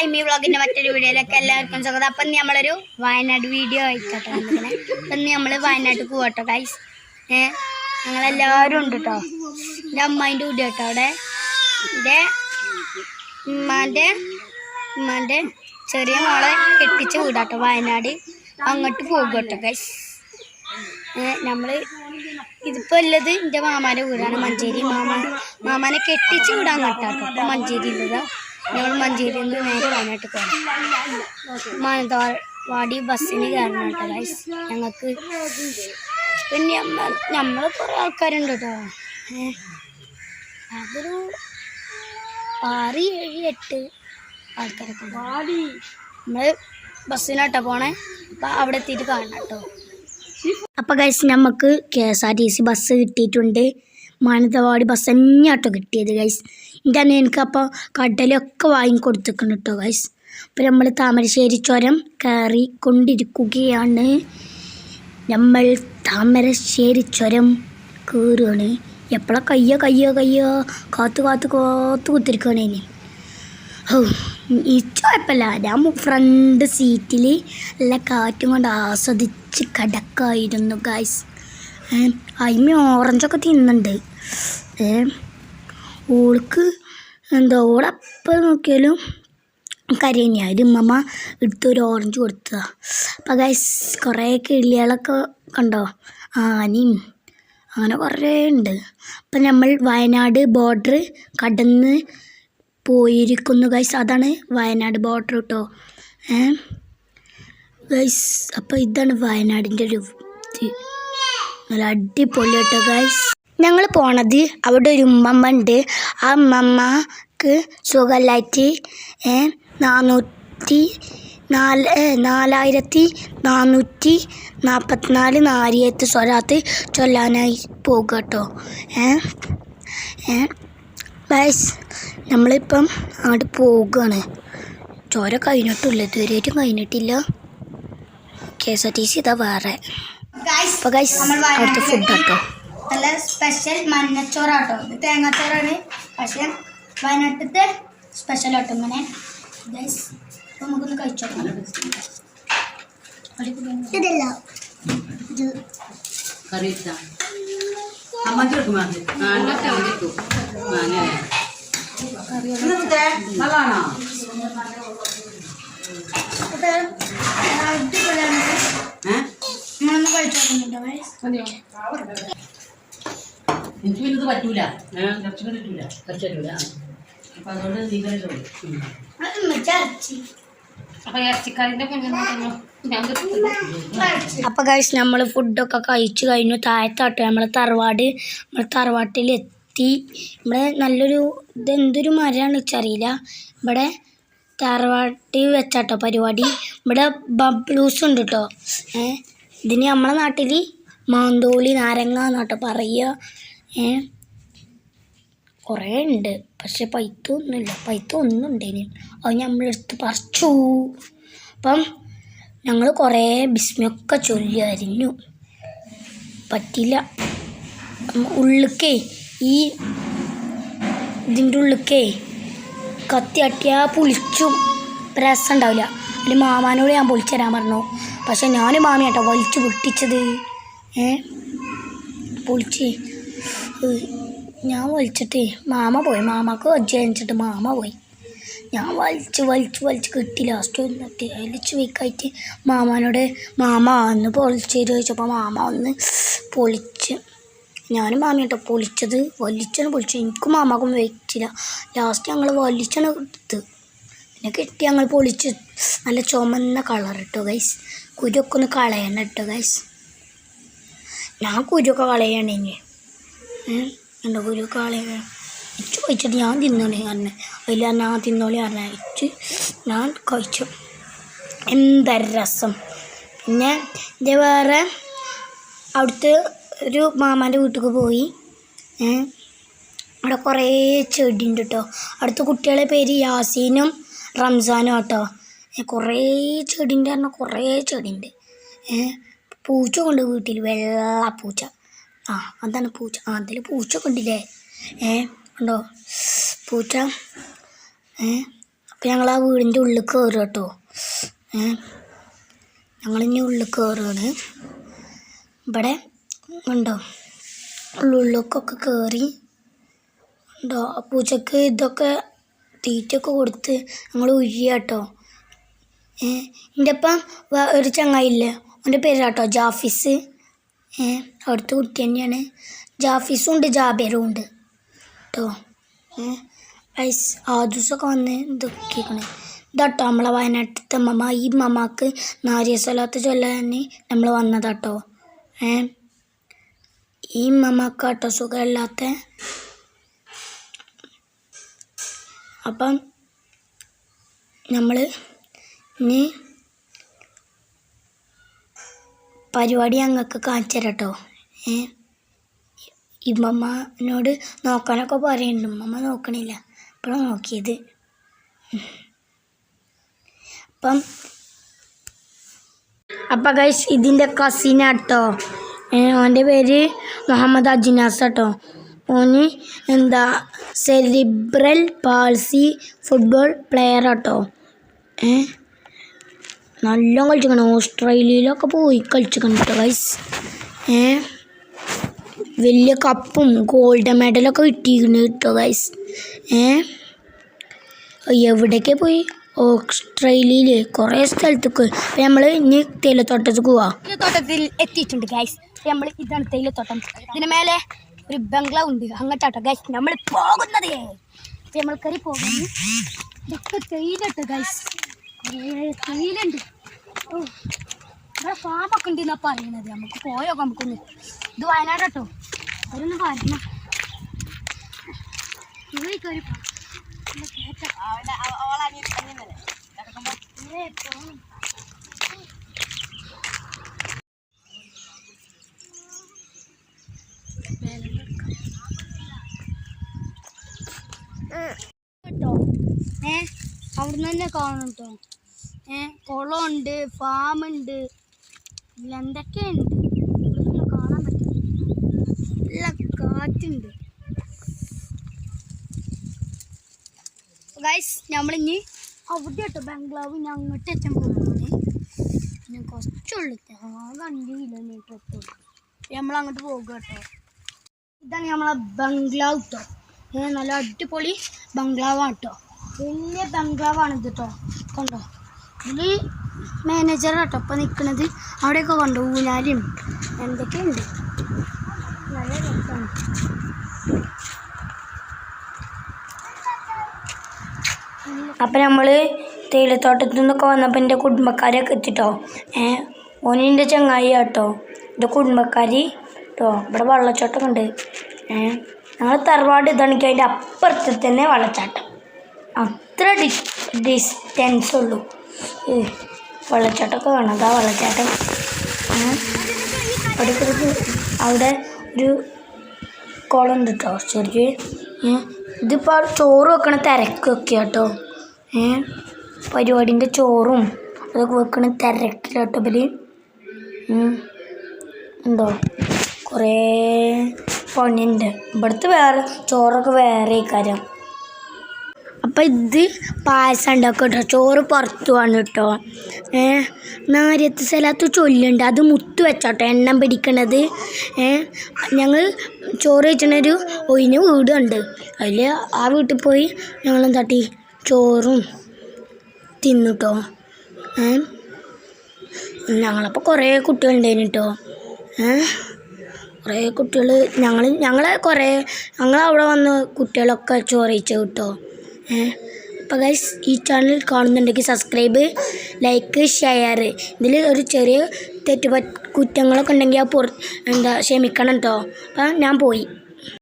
ഐമി വ്ളോഗിന്റെ മറ്റൊരു വീഡിയോയിലേക്ക് എല്ലാവർക്കും സ്വാഗതം. അപ്പം നമ്മളൊരു വയനാട് വീഡിയോ ആയിക്കോട്ടെ നമുക്കിനെ അപ്പം നമ്മൾ വയനാട്ടിൽ പോകട്ടോ ഗൈസ് ഏ ഞങ്ങളെല്ലാവരും ഉണ്ട് കേട്ടോ എന്റെ അമ്മായിന്റെ വീഡിയോ കേട്ടോ അവിടെ. എന്റെ ഉമ്മാന്റെ ഉമ്മാന്റെ ചെറിയ മോളെ കെട്ടിച്ച് വീടാട്ടോ വയനാട്. അങ്ങോട്ട് പോകും കേട്ടോ ഗൈസ് നമ്മൾ ഇതിപ്പോൾ ഉള്ളത് എന്റെ മാമാന്റെ വീടാണ് മഞ്ചേരി മാമ. മാമാനെ കെട്ടിച്ച് വീടാൻ കേട്ടോ. അപ്പം മഞ്ചേരി ഉള്ളത്. ഞങ്ങൾ മഞ്ചേരിയിൽ നിന്ന് നേരെ വയനാട്ടിൽ പോകണം മാനന്തവാടി ബസ്സിന് കയറണം കേട്ടോ ഗൈസ് ഞങ്ങൾക്ക് പിന്നെ നമ്മൾ കുറേ ആൾക്കാരുണ്ട് കേട്ടോ അതൊരു ആറ് ഏഴ് എട്ട് ആൾക്കാരൊക്കെ നമ്മൾ ബസ്സിനാട്ടോ പോണേ. അപ്പം അവിടെ എത്തിയിട്ട് കാണണം കേട്ടോ അപ്പോൾ ഗൈസ് നമുക്ക് K S R T C bus കിട്ടിയിട്ടുണ്ട്. മാനന്തവാടി ബസ് തന്നെയാട്ടോ കിട്ടിയത് ഗൈസ് എന്റെ അന്ന് എനിക്ക് അപ്പോൾ കടലൊക്കെ വാങ്ങിക്കൊടുത്തിട്ടുണ്ട് കേട്ടോ ഗൈസ് അപ്പോൾ നമ്മൾ താമരശ്ശേരി ചുരം കയറി കൊണ്ടിരിക്കുകയാണ് നമ്മൾ താമരശ്ശേരി ചുരം കയറുകയാണ് എപ്പോഴാ കയ്യോ കയ്യോ കയ്യോ? കാത്തു കാത്തു കാത്തു കുത്തിരിക്കുകയാണ് ഇനി. ഓ ഇച്ച ഞാൻ ഫ്രണ്ട് സീറ്റിൽ നല്ല കാറ്റും കൊണ്ട് ആസ്വദിച്ച് കിടക്കായിരുന്നു ഗൈസ് അയിമ ഓറഞ്ചൊക്കെ തിന്നുന്നുണ്ട്. ഏ ഓൾക്ക് എന്താ ഓളപ്പം നോക്കിയാലും കരയഞ്ഞ ഒരു ഉമ്മമ്മ എടുത്തൊരു ഓറഞ്ച് കൊടുത്തതാണ് അപ്പം ഗൈസ് കുറേ കിളികളൊക്കെ കണ്ടോ? ആനയും അങ്ങനെ കുറേ ഉണ്ട്. അപ്പം നമ്മൾ വയനാട് ബോർഡർ കടന്ന് പോയിരിക്കുന്നു ഗൈസ് അതാണ് വയനാട് ബോർഡർ കേട്ടോ ഏ? ഗൈസ് അപ്പോൾ ഇതാണ് വയനാടിന്റെ ഒരു നല്ല അടിപൊളി കേട്ടോ ഗൈസ് ഞങ്ങൾ പോണത് അവിടെ ഒരു ഉമ്മമ്മ ഉണ്ട് ആ ഉമ്മമ്മക്ക് സുഖമില്ലായിട്ട് നാനൂറ്റി നാല് നാലായിരത്തി നാനൂറ്റി നാൽപ്പത്തിനാല് നാരിയത്ത് സ്വരാത്ത് ചൊല്ലാനായി പോകുക കേട്ടോ ഏ നമ്മളിപ്പം അങ്ങോട്ട് പോവുകയാണ് ചോര കഴിഞ്ഞിട്ടില്ല ഇതുവരെയായിട്ടും കഴിഞ്ഞിട്ടില്ല. K S R T C ഇതാ വേറെ. അപ്പോൾ ഗൈസ് അവിടുത്തെ ഫുഡ് കേട്ടോ നല്ല സ്പെഷ്യൽ മഞ്ഞച്ചോറാട്ടോ. ഇത് തേങ്ങാച്ചോറാണ്. പക്ഷേ വയനാട്ടിലത്തെ സ്പെഷ്യൽ ആട്ടോ ഇങ്ങനെ. ഗൈസ് അപ്പോൾ നമുക്കൊന്ന് കഴിച്ചോ ഇതല്ല. ഇത്. കറി വെച്ചാ അമ്മയ്ക്ക് എടുക്കും മാറി എനിക്ക് പിന്നെ ഇത് പറ്റൂല. അപ്പൊ അതുകൊണ്ട് കഴിച്ചോ അപ്പൊ ഗൈസ് നമ്മൾ ഫുഡൊക്കെ കഴിച്ചു കഴിഞ്ഞു. താഴത്താട്ട് നമ്മളെ തറവാട്. നമ്മളെ തറവാട്ടിൽ എത്തി. ഇവിടെ നല്ലൊരു ഇതെന്തൊരു മരമാണ് വെച്ചറിയില്ല ഇവിടെ തറവാട്ടിൽ വെച്ചാട്ടോ പരിപാടി. ഇവിടെ ബബ്ലൂസ് ഉണ്ട് കേട്ടോ ഏഹ് ഇതിന് നമ്മളെ നാട്ടിൽ മാന്തോളി നാരങ്ങ എന്നാട്ടോ പറയുക. ഏ? കുറേ ഉണ്ട് പക്ഷെ പൈത്ത ഒന്നുമില്ല പൈത്ത ഒന്നും ഉണ്ടേനി അത് നമ്മളെടുത്ത് പറിച്ചു. അപ്പം ഞങ്ങൾ കുറേ ബിസ്മിയൊക്കെ ചൊല്ലി അരിഞ്ഞു. പറ്റില്ല. ഉള്ളിക്കേ ഈ ഇതിന്റെ ഉള്ളിക്കേ കത്തി അട്ടിയാൽ പുളിച്ചും. രസം ഉണ്ടാവില്ല എന്റെ മാമാനോട് ഞാൻ പൊളിച്ചു തരാൻ പറഞ്ഞു. പക്ഷെ ഞാനും മാമിയാട്ടോ വലിച്ചു പൊട്ടിച്ചത്. ഏ? പൊളിച്ച് ഞാൻ വലിച്ചിട്ടേ മാമ പോയി. മാമക്ക് വജ്ജ കഴിഞ്ഞിട്ട് മാമ പോയി. ഞാൻ വലിച്ച് വലിച്ച് വലിച്ച് കിട്ടി ലാസ്റ്റ് വന്നിട്ട് വലിച്ച് വീക്കായിട്ട് മാമാനോട് മാമ ഒന്ന് പൊളിച്ചു ചോദിച്ചപ്പോൾ മാമ ഒന്ന് പൊളിച്ച്. ഞാനും മാമിയാട്ടോ പൊളിച്ചത് വലിച്ചാണ് പൊളിച്ചു. എനിക്കും മാമാക്കും വെച്ചില്ല ലാസ്റ്റ് ഞങ്ങൾ വലിച്ചാണ് എടുത്ത്. പിന്നെ കിട്ടി ഞങ്ങൾ പൊളിച്ച്. നല്ല ചുമന്ന കളർ ഇട്ടോ ഗൈസ് കുരുക്കൊന്ന് കളയണം ഇട്ടോ ഗൈസ് ഞാൻ കുരുക്കെ കളയാണ് എന്റെ ഗുരു കളയണം ഇച്ച് കഴിച്ചിട്ട് ഞാൻ തിന്നോളി പറഞ്ഞ അതിൽ ഞാൻ തിന്നോളി പറഞ്ഞ ഇച്ച് ഞാൻ കഴിച്ചു. എന്താ രസം? പിന്നെ ഇത് വേറെ അവിടുത്തെ ഒരു മാമാന്റെ വീട്ടിലേക്ക് പോയി. അവിടെ കുറേ ചെടി ഉണ്ട് കേട്ടോ അവിടുത്തെ കുട്ടികളെ പേര് യാസീനും റംസാനും കേട്ടോ കുറേ ചെടിന്റെ പറഞ്ഞാൽ കുറേ ചെടിയുണ്ട്. പൂച്ച കൊണ്ട് വീട്ടിൽ വെള്ള പൂച്ച. ആ അതാണ് പൂച്ച. ആ അതിൽ പൂച്ച കൊണ്ടില്ലേ ഏ ഉണ്ടോ പൂച്ച ഏ അപ്പം ഞങ്ങൾ ആ വീടിന്റെ ഉള്ളിൽ കയറും കേട്ടോ. ഏ ഞങ്ങളിനി ഉള്ളിൽ കയറുകയാണ് ഇവിടെ ഉണ്ടോ ഉള്ളിലേക്കൊക്കെ കയറി ഉണ്ടോ ആ പൂച്ചക്ക് ഇതൊക്കെ തീറ്റൊക്കെ കൊടുത്ത് ഞങ്ങൾ ഉഴിയ കേട്ടോ. എന്റെ ഒപ്പം ഒരു ചങ്ങായില്ലേ അവന്റെ പേരാട്ടോ ജാഫിസ്. അവിടുത്തെ കുട്ടി തന്നെയാണ്. ജാഫീസും ഉണ്ട് ജാബേറും ഉണ്ട്. കേട്ടോ ഐസ് ആദൂസൊക്കെ വന്ന് ഇതൊക്കെയാണ് ഇതാട്ടോ നമ്മളെ വയനാട്ടിലത്തെ മമ്മ ഈ മമ്മക്ക് നാരിയ സ്വലാത്ത് ചൊല്ലാൻ നമ്മൾ വന്നതാട്ടോ ഏ ഈ മമ്മക്കാട്ടോ സുഖമില്ലാത്ത. അപ്പം നമ്മൾ ഇനി പരിപാടി ഞങ്ങൾക്ക് കാണിച്ചു തരാം കേട്ടോ ഏ ഇമ്മമ്മനോട് നോക്കാനൊക്കെ പറയുന്നുണ്ട് ഉമ്മമ്മ നോക്കണില്ല. ഇപ്പോഴാണ് നോക്കിയത്. അപ്പം അപ്പം ഗൈസ് ഇതിന്റെ കസിനാട്ടോ ഓന്റെ പേര് മുഹമ്മദ് അജിനാസ് കേട്ടോ ഓന് എന്താ സെലിബ്രൽ പാൾസി ഫുട്ബോൾ പ്ലെയർ കേട്ടോ ഏ? നല്ല കളിച്ചിക്കണം. ഓസ്ട്രേലിയയിലൊക്കെ പോയി കളിച്ചിക്കണം കേട്ടോ ഗൈസ് ഏ? വലിയ കപ്പും ഗോൾഡ് മെഡലൊക്കെ കിട്ടിയിരുന്നു കേട്ടോ ഗൈസ് ഏ? എവിടേക്ക് പോയി? ഓസ്ട്രേലിയയിൽ കുറേ സ്ഥലത്തേക്ക്. നമ്മൾ ഇനി തേയിലത്തോട്ടത്തേക്ക് പോവാ. എത്തിയിട്ടുണ്ട് ഗൈസ് നമ്മൾ ഇതാണ് തേയിലത്തോട്ടം. ഇതിന് മേലെ ഒരു ബംഗ്ലാവ് ഉണ്ട്. അങ്ങോട്ടാട്ടോ ഗൈസ് നമ്മൾ പോകുന്നത്. നമ്മൾ കയറി പോകുന്നു ഇതൊക്കെ തേയിലട്ടോ ഗൈസ് കുറേ തേയിലുണ്ട് ഓ ഇവിടെ ഫാമൊക്കെ ഉണ്ട് എന്നാ പറയുന്നത്. നമുക്ക് പോയോ നമുക്കൊന്ന്. ഇത് വയനാട് കേട്ടോ. അവരൊന്ന് പറഞ്ഞ ഇവിടെ കയറി. കേട്ടോ. ഏ അവിടുന്ന് തന്നെ കാണും കേട്ടോ. കുളമുണ്ട് ഫാമുണ്ട്. എന്തൊക്കെയുണ്ട്? ഇവിടുന്ന് കാണാൻ പറ്റും നല്ല കാറ്റുണ്ട്. ഗൈസ് നമ്മളിനി അവിടെ കേട്ടോ ബംഗ്ലാവ്. ഞാൻ അങ്ങോട്ട് എത്താൻ പോകുന്നത് പിന്നെ കുറച്ചുള്ളൂ. ആകെ അഞ്ച് കിലോമീറ്റർ എത്തുള്ളൂ. പോകുക കേട്ടോ ഇതാണ് നമ്മളെ ബംഗ്ലാവ് കേട്ടോ നല്ല അടിപൊളി ബംഗ്ലാവാണ് കേട്ടോ വലിയ ബംഗ്ലാവാണ് ഇത് കേട്ടോ കണ്ടോ? ഇതിൽ മാനേജർ കേട്ടോ ഇപ്പം നിൽക്കുന്നത് അവിടെയൊക്കെ കൊണ്ട് ഊഞ്ഞാലും. എന്തൊക്കെയുണ്ട്? നല്ല രസമാണ്. അപ്പം നമ്മൾ തേയിലത്തോട്ടത്തു നിന്നൊക്കെ വന്നപ്പോൾ എന്റെ കുടുംബക്കാരൊക്കെ എത്തിട്ടോ. ഏ ഓനിന്റെ ചങ്ങായി കേട്ടോ എന്റെ കുടുംബക്കാരി കേട്ടോ ഇവിടെ വെള്ളച്ചാട്ടം ഉണ്ട്. ഏ ഞങ്ങൾ തറവാട് ഇതാണെങ്കിൽ അതിന്റെ അപ്പുറത്ത് തന്നെ വെള്ളച്ചാട്ടം. അത്ര ഡിസ്റ്റൻസ് ഉള്ളൂ. വെള്ളച്ചാട്ടമൊക്കെ വേണം അതാ വെള്ളച്ചാട്ടം. അടുത്തടുത്ത് അവിടെ ഒരു അവിടെ കുളം കേട്ടോ ഏ, ഇതിപ്പോൾ ചോറ് വെക്കണ തിരക്കൊക്കെ കേട്ടോ പരിപാടിന്റെ ചോറും അതൊക്കെ വെക്കണ തിരക്കിലോട്ടോ ഇവർ. ഉണ്ടോ? കുറേ പണിയുണ്ട്. ഇവിടുത്തെ വേറെ ചോറൊക്കെ വേറെ കാര്യം. അപ്പം ഇത് പായസം ഉണ്ടാക്കും കേട്ടോ ചോറ് പുറത്തു വന്നു കേട്ടോ ഏ നാര്യത്ത് സ്ഥലത്ത് ചൊല്ലുണ്ട്. അത് മുത്ത് വെച്ചോട്ടോ. എണ്ണം പിടിക്കണത്. ഏ ഞങ്ങൾ ചോറ് വെച്ചണൊരു ഒയിന് വീടുണ്ട്. അതിൽ ആ വീട്ടിൽ പോയി ഞങ്ങൾ തട്ടി ചോറും തിന്നുട്ടോ ഏ ഞങ്ങളപ്പോൾ കുറേ കുട്ടികളുണ്ടായിരുന്നു കേട്ടോ ഏ കുറേ കുട്ടികൾ ഞങ്ങൾ ഞങ്ങളെ കുറേ ഞങ്ങൾ അവിടെ വന്ന് കുട്ടികളൊക്കെ ചോറയിച്ചു കേട്ടോ അപ്പോൾ ഗൈസ് ഈ ചാനൽ കാണുന്നുണ്ടെങ്കിൽ സബ്സ്ക്രൈബ് ലൈക്ക് ഷെയർ ഇതിൽ ഒരു ചെറിയ തെറ്റുപ കുറ്റങ്ങളൊക്കെ ഉണ്ടെങ്കിൽ ആ പുറ എന്താ ക്ഷമിക്കണം കേട്ടോ അപ്പം ഞാൻ പോയി.